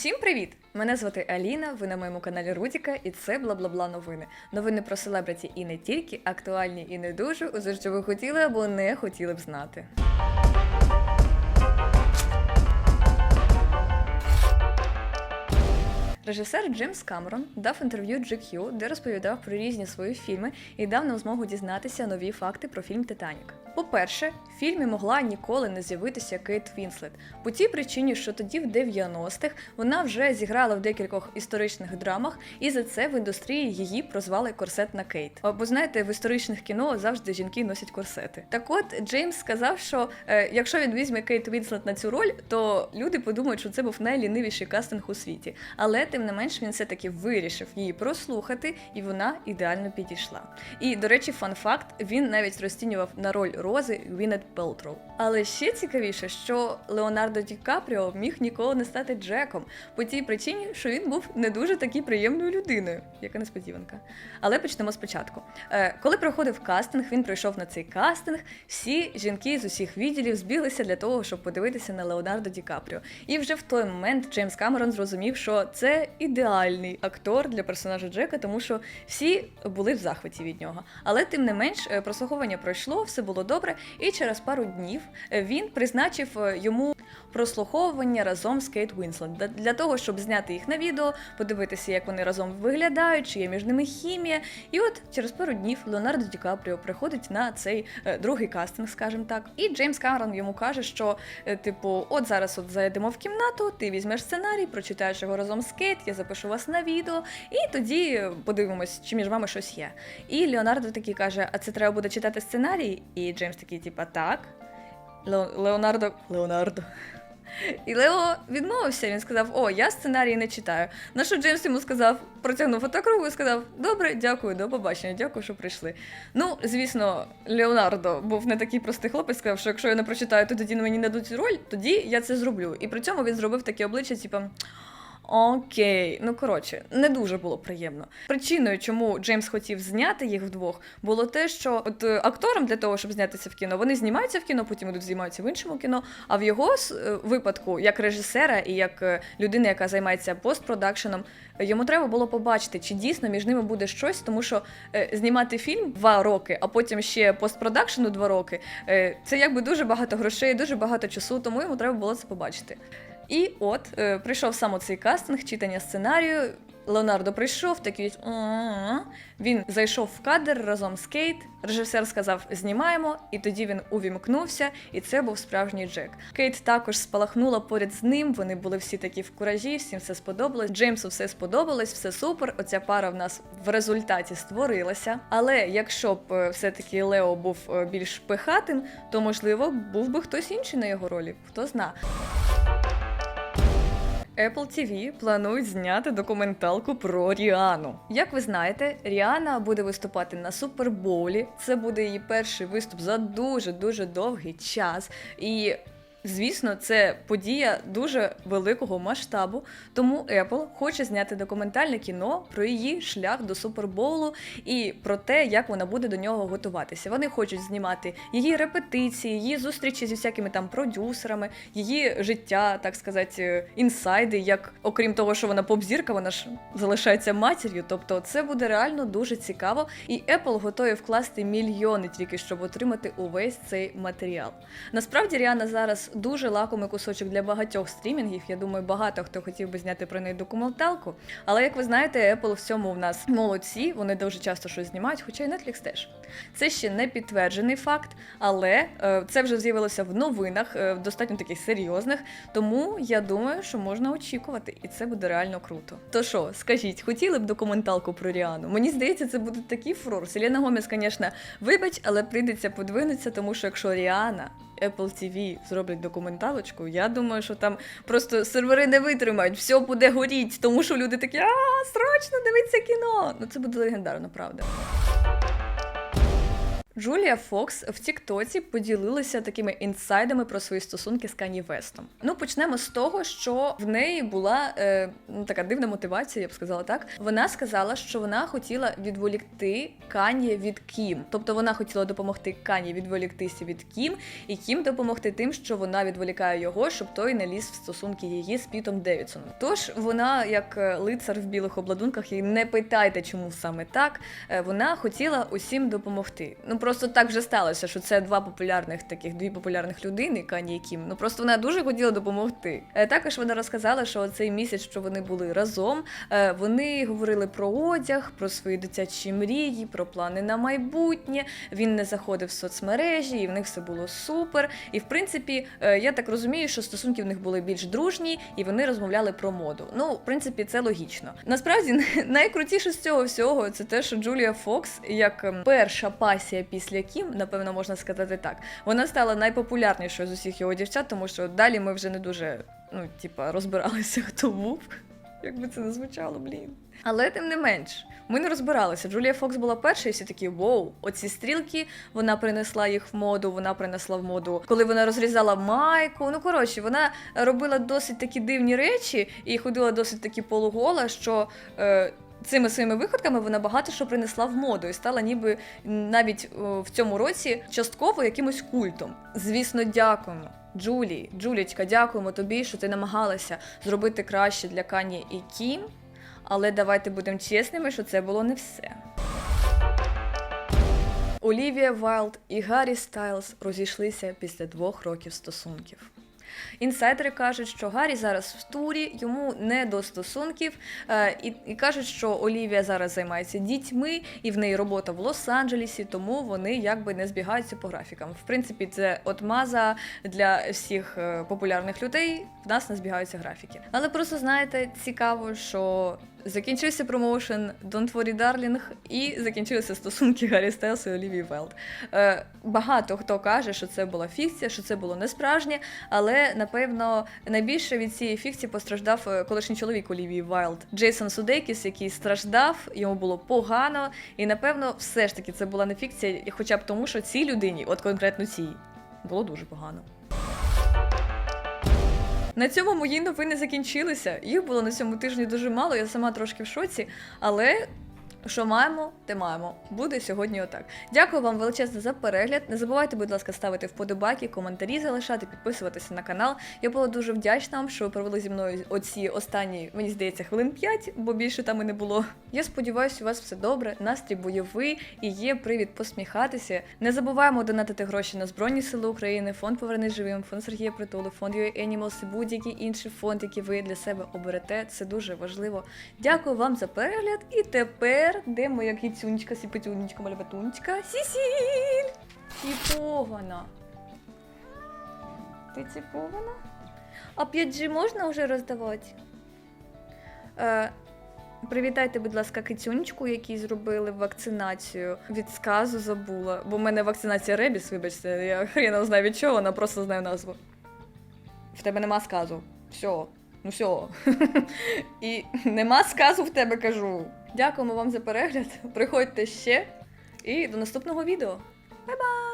Всім привіт! Мене звати Аліна. Ви на моєму каналі Рудіка, і це бла-бла-бла новини. Новини про селебриті і не тільки, актуальні і не дуже. Усе, що ви хотіли або не хотіли б знати. Режисер Джеймс Камерон дав інтерв'ю GQ, де розповідав про різні свої фільми і дав нам змогу дізнатися нові факти про фільм Титанік. По-перше, в фільмі могла ніколи не з'явитися Кейт Вінслет, по тій причині, що тоді, в 90-х, вона вже зіграла в декількох історичних драмах, і за це в індустрії її прозвали корсетна Кейт. Бо знаєте, в історичних кіно завжди жінки носять корсети. Так от Джеймс сказав, що е, якщо він візьме Кейт Вінслет на цю роль, то люди подумають, що це був найлінивіший кастинг у світі. Але тим не менш він все-таки вирішив її прослухати, і вона ідеально підійшла. І до речі, фан факт: він навіть розцінював на роль Рози Гвінет Пелтроу. Але ще цікавіше, що Леонардо Ді Капріо міг ніколи не стати Джеком по тій причині, що він був не дуже таки приємною людиною. Яка несподіванка. Але почнемо спочатку. Е, коли проходив кастинг, він прийшов на цей кастинг. Всі жінки з усіх відділів збіглися для того, щоб подивитися на Леонардо Ді Капріо. І вже в той момент Джеймс Камерон зрозумів, що це ідеальний актор для персонажа Джека, тому що всі були в захваті від нього. Але тим не менш, е, прослуховування пройшло, все було добре, і через пару днів він призначив е, йому прослуховування разом з Кейт Вінслет Для- того, щоб зняти їх на відео, подивитися, як вони разом виглядають, чи є між ними хімія. І от через пару днів Леонардо Ді Капріо приходить на цей е, другий кастинг, скажімо так. І Джеймс Камерон йому каже, що е, типу, от зараз от зайдемо в кімнату, ти візьмеш сценарій, прочитаєш його разом з Кейт, я запишу вас на відео, і тоді подивимось, чи між вами щось є. І Леонардо такий каже: А це треба буде читати сценарій? І Джеймс такий, типа, так. Лео- Леонардо. Леонардо. І Лео відмовився. Він сказав: О, я сценарій не читаю. На що Джеймс йому сказав, протягнув фотокругу і сказав: Добре, дякую, до побачення, дякую, що прийшли. Ну, звісно, Леонардо був не такий простий хлопець, сказав, що якщо я не прочитаю, то тоді мені не дадуть роль, тоді я це зроблю. І при цьому він зробив таке обличчя, типу. Окей, ну коротше, не дуже було приємно. Причиною, чому Джеймс хотів зняти їх вдвох, було те, що от е, акторам для того, щоб знятися в кіно, вони знімаються в кіно, потім ідуть знімаються в іншому кіно. А в його е, випадку, як режисера і як е, людина, яка займається постпродакшеном, йому треба було побачити, чи дійсно між ними буде щось, тому що знімати фільм два роки, а потім ще постпродакшену два роки. це якби дуже багато грошей, дуже багато часу, тому йому треба було це побачити. І от е, прийшов саме цей кастинг, читання сценарію. Леонардо прийшов, такий він зайшов в кадр разом з Кейт. Режисер сказав: знімаємо, і тоді він увімкнувся, і це був справжній Джек. Кейт також спалахнула поряд з ним. Вони були всі такі в куражі, всім все сподобалось. Джеймсу все сподобалось, все супер. Оця пара в нас в результаті створилася. Але якщо б е, все-таки Лео був е, більш пихатим, то можливо був би хтось інший на його ролі. Хто зна. Apple TV планують зняти документалку про Ріану. Як ви знаєте, Ріана буде виступати на Супербоулі. Це буде її перший виступ за дуже дуже довгий час. І Звісно, це подія дуже великого масштабу, тому Apple хоче зняти документальне кіно про її шлях до Супербоулу і про те, як вона буде до нього готуватися. Вони хочуть знімати її репетиції, її зустрічі зі всякими там продюсерами, її життя, так сказати, інсайди. Як окрім того, що вона поп-зірка, вона ж залишається матір'ю. Тобто, це буде реально дуже цікаво. І Apple готові вкласти мільйони тільки щоб отримати увесь цей матеріал. Насправді Ріана зараз дуже лакомий кусочок для багатьох стрімінгів. Я думаю, багато хто хотів би зняти про неї документалку. Але як ви знаєте, Apple в цьому в нас молодці, вони дуже часто щось знімають, хоча й Netflix теж. Це ще не підтверджений факт, але е, це вже з'явилося в новинах, е, достатньо таких серйозних. Тому я думаю, що можна очікувати, і це буде реально круто. То що, скажіть, хотіли б документалку про Ріану? Мені здається, це буде такий фурор. Селена Гомес, звісно, вибач, але прийдеться подвинутися, тому що якщо Ріана. Apple TV зроблять документалочку, я думаю, що там просто сервери не витримають, все буде горіть, тому що люди такі, а срочно дивиться кіно. Ну це буде легендарно, правда. Джулія Фокс в Тіктоці поділилася такими інсайдами про свої стосунки з Кані Вестом. Ну почнемо з того, що в неї була е, ну, така дивна мотивація, я б сказала так. Вона сказала, що вона хотіла відволікти Кані від Кім. Тобто вона хотіла допомогти Кані відволіктися від Кім, і Кім допомогти тим, що вона відволікає його, щоб той не ліз в стосунки її з Пітом Девідсоном. Тож вона, як е, лицар в білих обладунках, і не питайте, чому саме так. е, Вона хотіла усім допомогти. Ну просто так вже сталося, що це два популярних таких дві популярних людини, Кані і Кім. Ну просто вона дуже хотіла допомогти. Е, Також вона розказала, що цей місяць, що вони були разом, е, вони говорили про одяг, про свої дитячі мрії, про плани на майбутнє. Він не заходив в соцмережі, і в них все було супер. І в принципі, е, я так розумію, що стосунки в них були більш дружні, і вони розмовляли про моду. Ну, в принципі, це логічно. Насправді, найкрутіше з цього всього це те, що Джулія Фокс, як ем, перша пасія після Кім, напевно, можна сказати так, вона стала найпопулярнішою з усіх його дівчат, тому що далі ми вже не дуже, ну, типа, розбиралися, хто був. Як би це не звучало, блін. Але тим не менш, ми не розбиралися. Джулія Фокс була перша, і всі такі воу, оці стрілки, вона принесла їх в моду, вона принесла в моду, коли вона розрізала майку. Ну коротше, вона робила досить такі дивні речі і ходила досить таки полугола, що. Е, Цими своїми виходками вона багато що принесла в моду і стала ніби навіть в цьому році частково якимось культом. Звісно, дякуємо. Джулії, Джулічка, дякуємо тобі, що ти намагалася зробити краще для Кані і Кім. Але давайте будемо чесними, що це було не все. Олівія Вайлд і Гаррі Стайлз розійшлися після двох років стосунків. Інсайдери кажуть, що Гаррі зараз в турі, йому не до стосунків, е, і, і кажуть, що Олівія зараз займається дітьми, і в неї робота в Лос-Анджелесі, тому вони якби не збігаються по графікам. В принципі, це от маза для всіх е, популярних людей. В нас не збігаються графіки. Але просто знаєте, цікаво, що Закінчився промоушен Don't Worry Darling і закінчилися стосунки Гаррі Стайлса і Олівії Велд. Е, багато хто каже, що це була фікція, що це було не справжнє, але напевно найбільше від цієї фікції постраждав е, колишній чоловік Олівії Вайлд Джейсон Судейкіс, який страждав, йому було погано, і напевно, все ж таки це була не фікція, хоча б тому, що цій людині, от конкретно цій, було дуже погано. На цьому мої новини закінчилися. Їх було на цьому тижні дуже мало, я сама трошки в шоці, але. Що маємо, те маємо. Буде сьогодні отак. Дякую вам величезно за перегляд. Не забувайте, будь ласка, ставити вподобайки, коментарі залишати, підписуватися на канал. Я була дуже вдячна вам, що ви провели зі мною оці останні, мені здається, хвилин 5, бо більше там і не було. Я сподіваюся, у вас все добре, настрій бойовий і є привід посміхатися. Не забуваємо донатити гроші на Збройні Сили України, фонд Повернись живим, фонд Сергія Притули, фонд UA Animals і будь-який інший фонд, який ви для себе оберете. Це дуже важливо. Дякую вам за перегляд. І тепер де моя кіцюнечка, сіпетюнечка, малюватунечка? Сісіль! Ціпована. Ти ціпована? А 5G можна вже роздавати? Е, Привітайте, будь ласка, кицюнечку, якій зробили вакцинацію. Від сказу забула, бо в мене вакцинація Ребіс, вибачте, я хрена знаю від чого, вона просто знає назву. В тебе нема сказу. Все. Ну все. І нема сказу в тебе кажу. Дякуємо вам за перегляд. Приходьте ще. І до наступного відео. Бай-бай!